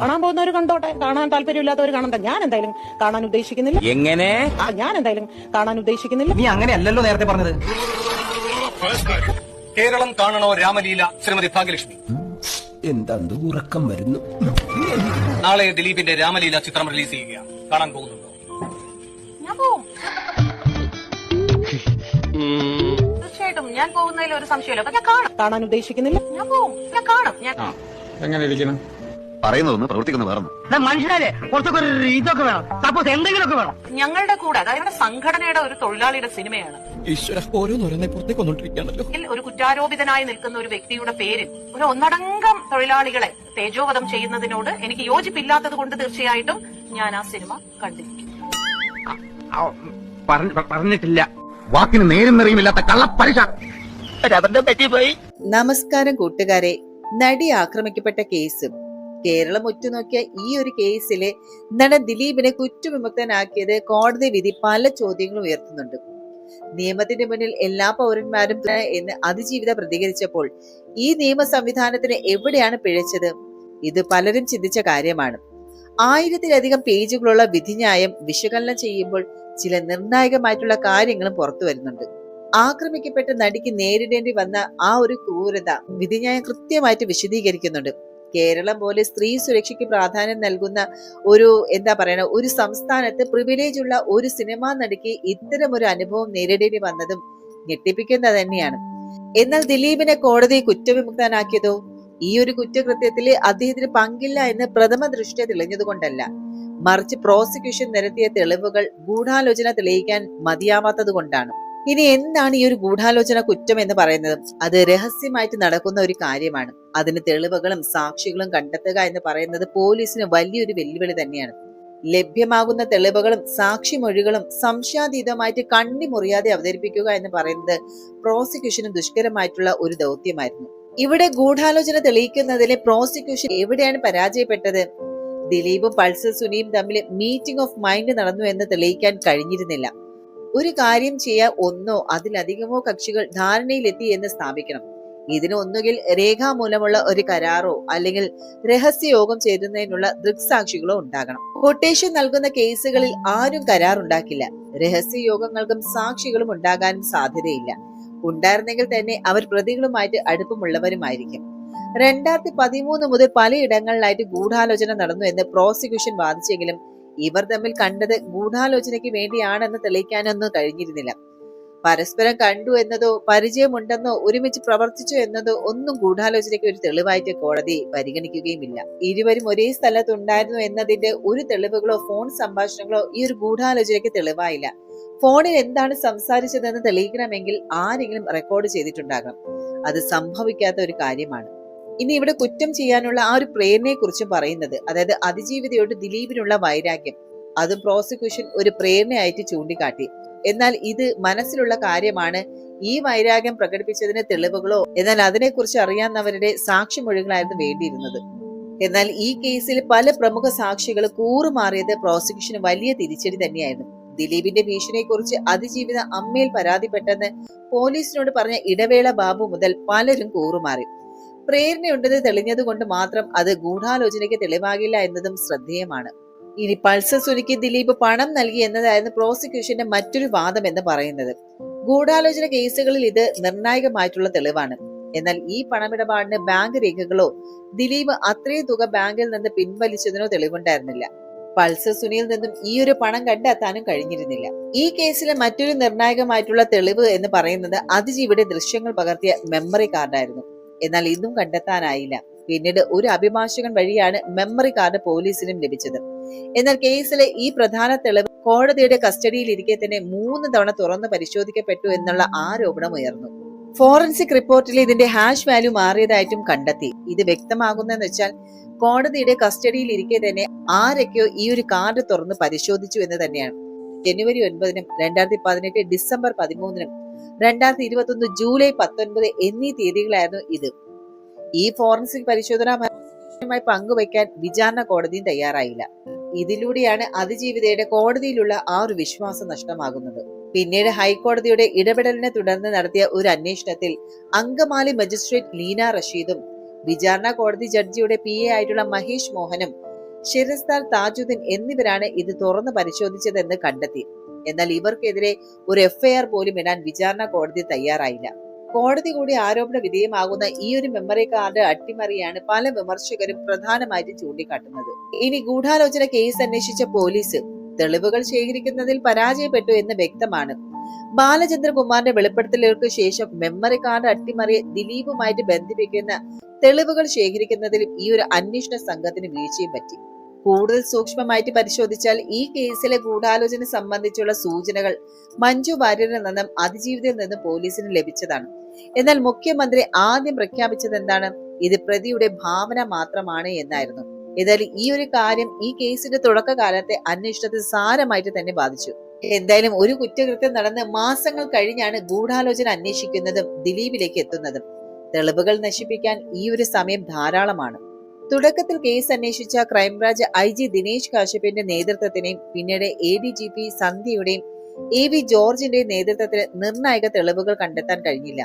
കാണാൻ പോകുന്നവർ കണ്ടോട്ടെ? കാണാൻ താല്പര്യമില്ലാത്തവർ കാണണ്ട. ഞാൻ എന്തായാലും കാണാൻ ഉദ്ദേശിക്കുന്നില്ല. എങ്ങനെ? ആ ഞാൻ എന്തായാലും കാണാൻ ഉദ്ദേശിക്കുന്നില്ല. നീ അങ്ങനെയല്ലല്ലോ നേരത്തെ പറഞ്ഞത്. കേരളം കാണണോ രാമലീല ശ്രീമതി ഭാഗ്യലക്ഷ്മി? എന്താ ഉറക്കം വരുന്നു? നാളെ ദിലീപിന്റെ രാമലീല ചിത്രം റിലീസ് ചെയ്യുകയാണ്. കാണാൻ പോകുന്നുണ്ടോ? തീർച്ചയായിട്ടും ഞാൻ പോകുന്നതിൽ ഒരു സംശയമില്ല അപ്പൊ ഞാൻ കാണും. കാണാൻ ഉദ്ദേശിക്കുന്നില്ല. ഞാൻ പോകും ഞാൻ കാണും. ഞാൻ എങ്ങനെ ഇരിക്കണം? പറയുന്നതൊന്ന് പ്രവർത്തിക്കുന്ന വേറൊന്നും. മനുഷ്യരെ കുറച്ചൊക്കെ ഒരു ഇതൊക്കെ വേണം. സപ്പോസ് എന്തെങ്കിലുമൊക്കെ വേണം. ഞങ്ങളുടെ കൂടെ അതായത് ഞങ്ങളുടെ സംഘടനയുടെ ഒരു തൊഴിലാളിയുടെ സിനിമയാണ്. ഈശ്വര ഓരോന്നോരോന്നെ പുറത്തേക്ക് വന്നോണ്ടിരിക്കുകയാണല്ലോ ഇതിൽ ഒരു കുറ്റാരോപിതനായി നിൽക്കുന്ന ഒരു വ്യക്തിയുടെ പേരിൽ ഒരു ഒന്നടങ്കം തൊഴിലാളികളെ തേജോവധം ചെയ്യുന്നതിനോട് എനിക്ക് യോജിപ്പില്ലാത്തത് കൊണ്ട് തീർച്ചയായിട്ടും ഞാൻ ആ സിനിമ കണ്ടിരിക്കും. പറഞ്ഞിട്ടില്ല. വാക്കിന് നേരും നിറയുമില്ലാത്ത കള്ളപ്പലിശ. നമസ്കാരം കൂട്ടുകാരെ. നടി ആക്രമിക്കപ്പെട്ട കേസും കേരളം ഉറ്റുനോക്കിയ ഈ ഒരു കേസിൽ നടൻ ദിലീപിനെ കുറ്റവിമുക്തനാക്കിയത്? കോടതി വിധി പല ചോദ്യങ്ങളും ഉയർത്തുന്നുണ്ട്. നിയമത്തിന്റെ മുന്നിൽ എല്ലാ പൗരന്മാരും എന്ന് അതിജീവിത പ്രതികരിച്ചപ്പോൾ ഈ നിയമ സംവിധാനത്തിന് എവിടെയാണ് പിഴച്ചത്? ഇത് പലരും ചിന്തിച്ച കാര്യമാണ്. ആയിരത്തിലധികം പേജുകളുള്ള വിധിന്യായം വിശകലനം ചെയ്യുമ്പോൾ ചില നിർണായകമായിട്ടുള്ള കാര്യങ്ങളും പുറത്തു വരുന്നുണ്ട്. ആക്രമിക്കപ്പെട്ട നടിക്ക് നേരിടേണ്ടി വന്ന ആ ഒരു ക്രൂരത വിധിന്യായം കൃത്യമായിട്ട് വിശദീകരിക്കുന്നുണ്ട്. കേരളം പോലെ സ്ത്രീ സുരക്ഷയ്ക്ക് പ്രാധാന്യം നൽകുന്ന ഒരു എന്താ പറയണ ഒരു സംസ്ഥാനത്ത് പ്രിവിലേജ് ഉള്ള ഒരു സിനിമ നടിക്ക് ഇത്തരം ഒരു അനുഭവം നേരിടേണ്ടി വന്നതും ഞെട്ടിപ്പിക്കുന്നത് തന്നെയാണ്. എന്നാൽ ദിലീപിനെ കോടതി കുറ്റവിമുക്തനാക്കിയതോ? ഈ ഒരു കുറ്റകൃത്യത്തിൽ അദ്ദേഹത്തിന് പങ്കില്ല എന്ന് പ്രഥമ ദൃഷ്ട്യ തെളിഞ്ഞതുകൊണ്ടല്ല മറിച്ച് പ്രോസിക്യൂഷൻ നിരത്തിയ തെളിവുകൾ ഗൂഢാലോചന തെളിയിക്കാൻ മതിയാവാത്തത് കൊണ്ടാണ്. ഇനി എന്താണ് ഈ ഒരു ഗൂഢാലോചന കുറ്റം എന്ന് പറയുന്നത്? അത് രഹസ്യമായിട്ട് നടക്കുന്ന ഒരു കാര്യമാണ്. അതിന് തെളിവുകളും സാക്ഷികളും കണ്ടെത്തുക എന്ന് പറയുന്നത് പോലീസിന് വലിയൊരു വെല്ലുവിളി തന്നെയാണ്. ലഭ്യമാകുന്ന തെളിവുകളും സാക്ഷിമൊഴികളും സംശയാതീതമായിട്ട് കണ്ണി മുറിയാതെ അവതരിപ്പിക്കുക എന്ന് പറയുന്നത് പ്രോസിക്യൂഷന് ദുഷ്കരമായിട്ടുള്ള ഒരു ദൗത്യമായിരുന്നു. ഇവിടെ ഗൂഢാലോചന തെളിയിക്കുന്നതിലെ പ്രോസിക്യൂഷൻ എവിടെയാണ് പരാജയപ്പെട്ടത്? ദിലീപും പൾസർ സുനിയും തമ്മിൽ മീറ്റിംഗ് ഓഫ് മൈൻഡ് നടന്നു എന്ന് തെളിയിക്കാൻ കഴിഞ്ഞിരുന്നില്ല. ഒരു കാര്യം ചെയ്യാൻ ഒന്നോ അതിലധികമോ കക്ഷികൾ ധാരണയിലെത്തി എന്ന് സ്ഥാപിക്കണം. ഇതിന് ഒന്നുകിൽ രേഖാമൂലമുള്ള ഒരു കരാറോ അല്ലെങ്കിൽ രഹസ്യയോഗം ചേരുന്നതിനുള്ള ദൃക്സാക്ഷികളോ ഉണ്ടാകണം. കൊട്ടേഷൻ നൽകുന്ന കേസുകളിൽ ആരും കരാർ ഉണ്ടാക്കില്ല. രഹസ്യയോഗങ്ങൾക്കും സാക്ഷികളും ഉണ്ടാകാനും സാധ്യതയില്ല. ഉണ്ടായിരുന്നെങ്കിൽ തന്നെ അവർ പ്രതികളുമായിട്ട് അടുപ്പമുള്ളവരുമായിരിക്കും. രണ്ടായിരത്തി പതിമൂന്ന് മുതൽ പലയിടങ്ങളിലായിട്ട് ഗൂഢാലോചന നടന്നു എന്ന് പ്രോസിക്യൂഷൻ വാദിച്ചെങ്കിലും ഇവർ തമ്മിൽ കണ്ടത് ഗൂഢാലോചനയ്ക്ക് വേണ്ടിയാണെന്ന് തെളിയിക്കാനൊന്നും കഴിഞ്ഞിരുന്നില്ല. പരസ്പരം കണ്ടു എന്നതോ പരിചയമുണ്ടെന്നോ ഒരുമിച്ച് പ്രവർത്തിച്ചു എന്നതോ ഒന്നും ഗൂഢാലോചനയ്ക്ക് ഒരു തെളിവായിട്ട് കോടതി പരിഗണിക്കുകയുമില്ല. ഇരുവരും ഒരേ സ്ഥലത്തുണ്ടായിരുന്നു എന്നതിന്റെ ഒരു തെളിവുകളോ ഫോൺ സംഭാഷണങ്ങളോ ഈ ഒരു ഗൂഢാലോചനയ്ക്ക് തെളിവായില്ല. ഫോണിൽ എന്താണ് സംസാരിച്ചതെന്ന് തെളിയിക്കണമെങ്കിൽ ആരെങ്കിലും റെക്കോർഡ് ചെയ്തിട്ടുണ്ടാകണം. അത് സംഭവിക്കാത്ത ഒരു കാര്യമാണ്. ഇനി ഇവിടെ കുറ്റം ചെയ്യാനുള്ള ആ ഒരു പ്രേരണയെ കുറിച്ച് പറയുന്നത്. അതായത് അതിജീവിതയോട് ദിലീപിനുള്ള വൈരാഗ്യം. അതും പ്രോസിക്യൂഷൻ ഒരു പ്രേരണയായിട്ട് ചൂണ്ടിക്കാട്ടി. എന്നാൽ ഇത് മനസ്സിലുള്ള കാര്യമാണ്. ഈ വൈരാഗ്യം പ്രകടിപ്പിച്ചതിന് തെളിവുകളോ എന്നാൽ അതിനെക്കുറിച്ച് അറിയാവുന്നവരുടെ സാക്ഷിമൊഴികളായിരുന്നു വേണ്ടിയിരുന്നത്. എന്നാൽ ഈ കേസിൽ പല പ്രമുഖ സാക്ഷികൾ കൂറുമാറിയത് പ്രോസിക്യൂഷന് വലിയ തിരിച്ചടി തന്നെയായിരുന്നു. ദിലീപിന്റെ ഭീഷണിയെക്കുറിച്ച് അതിജീവിത അമ്മയിൽ പരാതിപ്പെട്ടെന്ന് പോലീസിനോട് പറഞ്ഞ ഇടവേള ബാബു മുതൽ പലരും കൂറുമാറി. പ്രേരണയുണ്ടെന്ന് തെളിഞ്ഞത് കൊണ്ട് മാത്രം അത് ഗൂഢാലോചനയ്ക്ക് തെളിവാകില്ല എന്നതും ശ്രദ്ധേയമാണ്. ഇനി പൾസർ സുനിക്ക് ദിലീപ് പണം നൽകി എന്നതായിരുന്നു പ്രോസിക്യൂഷന്റെ മറ്റൊരു വാദം എന്ന് പറയുന്നത്. ഗൂഢാലോചന കേസുകളിൽ ഇത് നിർണായകമായിട്ടുള്ള തെളിവാണ്. എന്നാൽ ഈ പണമിടപാടിന് ബാങ്ക് രേഖകളോ ദിലീപ് അത്രയും തുക ബാങ്കിൽ നിന്ന് പിൻവലിച്ചതിനോ തെളിവുണ്ടായിരുന്നില്ല. പൾസർ സുനിയിൽ നിന്നും ഈ ഒരു പണം കണ്ടെത്താനും കഴിഞ്ഞിരുന്നില്ല. ഈ കേസിലെ മറ്റൊരു നിർണായകമായിട്ടുള്ള തെളിവ് എന്ന് പറയുന്നത് അതിജീവിയുടെ ദൃശ്യങ്ങൾ പകർത്തിയ മെമ്മറി കാർഡായിരുന്നു എന്നാൽ ഇന്നും കണ്ടെത്താനായില്ല. പിന്നീട് ഒരു അഭിഭാഷകൻ വഴിയാണ് മെമ്മറി കാർഡ് പോലീസിനും ലഭിച്ചത്. എന്നാൽ കേസിലെ ഈ പ്രധാന തെളിവ് കോടതിയുടെ കസ്റ്റഡിയിൽ ഇരിക്കെ തന്നെ മൂന്ന് തവണ തുറന്ന് പരിശോധിക്കപ്പെട്ടു എന്നുള്ള ആരോപണം ഉയർന്നു. ഫോറൻസിക് റിപ്പോർട്ടിൽ ഇതിന്റെ ഹാഷ് വാല്യൂ മാറിയതായിട്ടും കണ്ടെത്തി. ഇത് വ്യക്തമാകുന്നതെന്ന് വെച്ചാൽ കോടതിയുടെ കസ്റ്റഡിയിൽ ഇരിക്കെ തന്നെ ആരൊക്കെയോ ഈ ഒരു കാർഡ് തുറന്ന് പരിശോധിച്ചു എന്ന് തന്നെയാണ്. ജനുവരി ഒൻപതിനും രണ്ടായിരത്തി പതിനെട്ട് ഡിസംബർ പതിമൂന്നിനും രണ്ടായിരത്തി ഇരുപത്തി ഒന്ന് ജൂലൈ പത്തൊൻപത് എന്നീ തീയതികളായിരുന്നു ഇത്. ഈ ഫോറൻസിക് പരിശോധന മായി പങ്കുവയ്ക്കാൻ വിചാരണ കോടതിയും തയ്യാറായില്ല. ഇതിലൂടെയാണ് അതിജീവിതയുടെ കോടതിയിലുള്ള ആ ഒരു വിശ്വാസം നഷ്ടമാകുന്നത്. പിന്നീട് ഹൈക്കോടതിയുടെ ഇടപെടലിനെ തുടർന്ന് നടത്തിയ ഒരു അന്വേഷണത്തിൽ അങ്കമാലി മജിസ്ട്രേറ്റ് ലീന റഷീദും വിചാരണ കോടതി ജഡ്ജിയുടെ പി എ ആയിട്ടുള്ള മഹേഷ് മോഹനും ഷിരസ്താൽ താജുദ്ദീൻ എന്നിവരാണ് ഇത് തുറന്നു പരിശോധിച്ചതെന്ന് കണ്ടെത്തി. എന്നാൽ ഇവർക്കെതിരെ ഒരു എഫ്ഐആർ പോലും ഇടാൻ വിചാരണ കോടതി തയ്യാറായില്ല. കോടതി കൂടി ആരോപണ വിധേയമാകുന്ന ഈ ഒരു മെമ്മറി കാർഡ് അട്ടിമറിയാണ് പല വിമർശകരും പ്രധാനമായിട്ടും ചൂണ്ടിക്കാട്ടുന്നത്. ഇനി ഗൂഢാലോചന കേസ് അന്വേഷിച്ച പോലീസ് തെളിവുകൾ ശേഖരിക്കുന്നതിൽ പരാജയപ്പെട്ടു എന്ന് വ്യക്തമാണ്. ബാലചന്ദ്രകുമാറിന്റെ വെളിപ്പെടുത്തലുകൾക്ക് ശേഷം മെമ്മറി കാർഡ് അട്ടിമറിയെ ദിലീപുമായിട്ട് ബന്ധിപ്പിക്കുന്ന തെളിവുകൾ ശേഖരിക്കുന്നതിലും ഈ ഒരു അന്വേഷണ സംഘത്തിന് വീഴ്ചയും പറ്റി. കൂടുതൽ സൂക്ഷ്മമായിട്ട് പരിശോധിച്ചാൽ ഈ കേസിലെ ഗൂഢാലോചന സംബന്ധിച്ചുള്ള സൂചനകൾ മഞ്ജു വാര്യരിൽ നിന്നും അതിജീവിതയിൽ നിന്നും പോലീസിന് ലഭിച്ചതാണ്. എന്നാൽ മുഖ്യമന്ത്രി ആദ്യം പ്രഖ്യാപിച്ചത് എന്താണ്? ഇത് പ്രതിയുടെ ഭാവന മാത്രമാണ് എന്നായിരുന്നു. ഏതായാലും ഈ ഒരു കാര്യം ഈ കേസിന്റെ തുടക്കകാലത്തെ അന്വേഷണത്തെ സാരമായിട്ട് തന്നെ ബാധിച്ചു. എന്തായാലും ഒരു കുറ്റകൃത്യം നടന്ന് മാസങ്ങൾ കഴിഞ്ഞാണ് ഗൂഢാലോചന അന്വേഷിക്കുന്നതും ദിലീപിലേക്ക് എത്തുന്നതും. തെളിവുകൾ നശിപ്പിക്കാൻ ഈ ഒരു സമയം ധാരാളമാണ്. തുടക്കത്തിൽ കേസ് അന്വേഷിച്ച crime branch I G Dinesh കാശ്യപിന്റെ നേതൃത്വത്തിനെയും പിന്നീട് എ ഡി ജി പി സന്ധ്യയുടെയും എ വി ജോർജിന്റെയും നേതൃത്വത്തിൽ നിർണായക തെളിവുകൾ കണ്ടെത്താൻ കഴിഞ്ഞില്ല.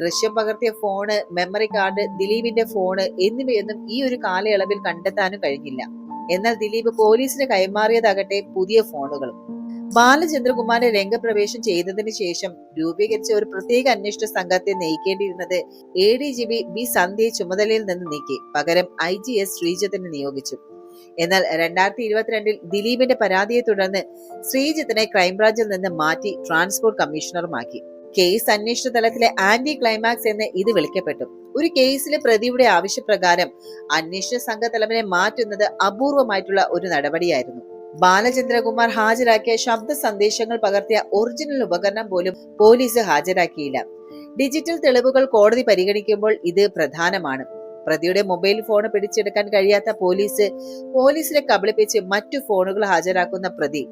ദൃശ്യം പകർത്തിയ ഫോണ് മെമ്മറി കാർഡ് ദിലീപിന്റെ ഫോണ് എന്നിവയൊന്നും ഈ ഒരു കാലയളവിൽ കണ്ടെത്താനും കഴിഞ്ഞില്ല. എന്നാൽ ദിലീപ് പോലീസിന് കൈമാറിയതാകട്ടെ പുതിയ ഫോണുകളും. ബാലചന്ദ്രകുമാറിനെ രംഗപ്രവേശം ചെയ്തതിനു ശേഷം രൂപീകരിച്ച ഒരു പ്രത്യേക അന്വേഷണ സംഘത്തെ നയിക്കേണ്ടിയിരുന്നത് A D G B B സന്ധ്യയെ ചുമതലയിൽ നിന്ന് നീക്കി. പകരം ഐ ജി എസ് ശ്രീജിത്തിനെ നിയോഗിച്ചു. എന്നാൽ രണ്ടായിരത്തി ഇരുപത്തിരണ്ടിൽ ദിലീപിന്റെ പരാതിയെ തുടർന്ന് ശ്രീജിത്തിനെ ക്രൈംബ്രാഞ്ചിൽ നിന്ന് മാറ്റി ട്രാൻസ്പോർട്ട് കമ്മീഷണറുമാക്കി. കേസ് അന്വേഷണ തലത്തിലെ ആന്റി ക്ലൈമാക്സ് എന്ന് ഇത് വിളിക്കപ്പെട്ടു. ഒരു കേസിലെ പ്രതിയുടെ ആവശ്യപ്രകാരം അന്വേഷണ സംഘ തലവനെ മാറ്റുന്നത് അപൂർവമായിട്ടുള്ള ഒരു നടപടിയായിരുന്നു. ബാലചന്ദ്രകുമാർ ഹാജരാക്കിയ ശബ്ദ സന്ദേശങ്ങൾ പകർത്തിയ ഒറിജിനൽ ഉപകരണം പോലും പോലീസ് ഹാജരാക്കിയില്ല. ഡിജിറ്റൽ തെളിവുകൾ കോടതി പരിഗണിക്കുമ്പോൾ ഇത് പ്രധാനമാണ്. പ്രതിയുടെ മൊബൈൽ ഫോൺ പിടിച്ചെടുക്കാൻ കഴിയാത്ത പോലീസ് പോലീസിനെ കബളിപ്പിച്ച് മറ്റു ഫോണുകൾ ഹാജരാക്കുന്ന പ്രതി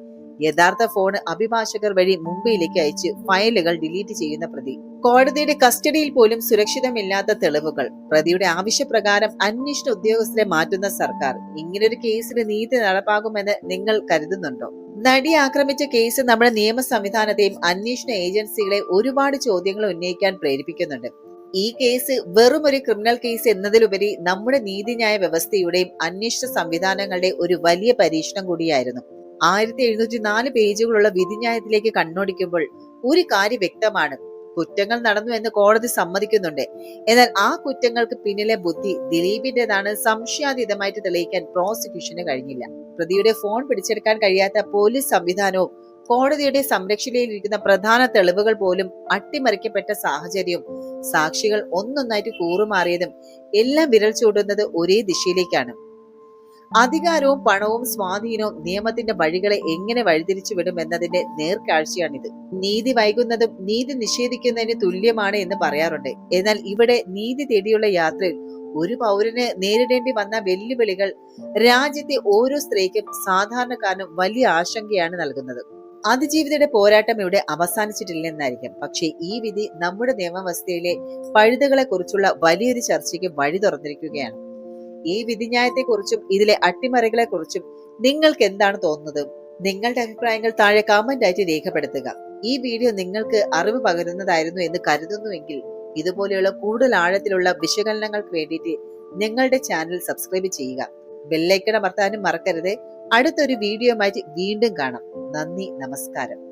യഥാർത്ഥ ഫോൺ അഭിഭാഷകർ വഴി മുംബൈയിലേക്ക് അയച്ച് ഫയലുകൾ ഡിലീറ്റ് ചെയ്യുന്ന പ്രതി. കോടതിയുടെ കസ്റ്റഡിയിൽ പോലും സുരക്ഷിതമില്ലാത്ത തെളിവുകൾ. പ്രതിയുടെ ആവശ്യപ്രകാരം അന്വേഷണ ഉദ്യോഗസ്ഥരെ മാറ്റുന്ന സർക്കാർ. ഇങ്ങനൊരു കേസിൽ നീതി നടപ്പാകുമെന്ന് നിങ്ങൾ കരുതുന്നുണ്ടോ? നടി ആക്രമിച്ച കേസ് നമ്മുടെ നിയമ സംവിധാനത്തെയും അന്വേഷണ ഏജൻസികളെ ഒരുപാട് ചോദ്യങ്ങൾ ഉന്നയിക്കാൻ പ്രേരിപ്പിക്കുന്നുണ്ട്. ഈ കേസ് വെറും ഒരു ക്രിമിനൽ കേസ് എന്നതിലുപരി നമ്മുടെ നീതിന്യായ വ്യവസ്ഥയുടെയും അന്വേഷണ സംവിധാനങ്ങളുടെ ഒരു വലിയ പരീക്ഷണം കൂടിയായിരുന്നു. ആയിരത്തി എഴുന്നൂറ്റി നാല് പേജുകളുള്ള വിധിന്യായത്തിലേക്ക് കണ്ണോടിക്കുമ്പോൾ ഒരു കാര്യം വ്യക്തമാണ്. കുറ്റങ്ങൾ നടന്നു എന്ന് കോടതി സമ്മതിക്കുന്നുണ്ട്. എന്നാൽ ആ കുറ്റങ്ങൾക്ക് പിന്നിലെ ബുദ്ധി ദിലീപിന്റേതാണ് സംശയാതീതമായിട്ട് തെളിയിക്കാൻ പ്രോസിക്യൂഷന് കഴിഞ്ഞില്ല. പ്രതിയുടെ ഫോൺ പിടിച്ചെടുക്കാൻ കഴിയാത്ത പോലീസ് സംവിധാനവും കോടതിയുടെ സംരക്ഷണയിലിരിക്കുന്ന പ്രധാന തെളിവുകൾ പോലും അട്ടിമറിക്കപ്പെട്ട സാഹചര്യവും സാക്ഷികൾ ഒന്നൊന്നായിട്ട് കൂറുമാറിയതും എല്ലാം വിരൽ ചൂടുന്നത് ഒരേ ദിശയിലേക്കാണ്. അധികാരവും പണവും സ്വാധീനവും നിയമത്തിന്റെ വഴികളെ എങ്ങനെ വഴിതിരിച്ചു വിടും എന്നതിന്റെ നേർക്കാഴ്ചയാണിത്. നീതി വൈകുന്നതും നീതി നിഷേധിക്കുന്നതിന് തുല്യമാണ് എന്ന് പറയാറുണ്ട്. എന്നാൽ ഇവിടെ നീതി തേടിയുള്ള യാത്രയിൽ ഒരു പൗരന് നേരിടേണ്ടി വന്ന വെല്ലുവിളികൾ രാജ്യത്തെ ഓരോ സ്ത്രീക്കും സാധാരണക്കാരനും വലിയ ആശങ്കയാണ് നൽകുന്നത്. അതിജീവിതയുടെ പോരാട്ടം ഇവിടെ അവസാനിച്ചിട്ടില്ലെന്നായിരിക്കും. പക്ഷേ ഈ വിധി നമ്മുടെ നിയമവ്യവസ്ഥയിലെ പഴുതുകളെ കുറിച്ചുള്ള വലിയൊരു ചർച്ചയ്ക്ക് വഴി തുറന്നിരിക്കുകയാണ്. ഈ വിധിന്യായത്തെക്കുറിച്ചും ഇതിലെ അട്ടിമറികളെ കുറിച്ചും നിങ്ങൾക്ക് എന്താണ് തോന്നുന്നത്? നിങ്ങളുടെ അഭിപ്രായങ്ങൾ താഴെ കമന്റ് ആയിട്ട് രേഖപ്പെടുത്തുക. ഈ വീഡിയോ നിങ്ങൾക്ക് അറിവ് പകരുന്നതായിരുന്നു എന്ന് കരുതുന്നുവെങ്കിൽ ഇതുപോലെയുള്ള കൂടുതൽ ആഴത്തിലുള്ള വിശകലനങ്ങൾക്ക് വേണ്ടിയിട്ട് നിങ്ങളുടെ ചാനൽ സബ്സ്ക്രൈബ് ചെയ്യുക. ബെല്ലൈക്കണ അമർത്താനും മറക്കരുത്. അടുത്തൊരു വീഡിയോ വീണ്ടും കാണാം. നന്ദി നമസ്കാരം.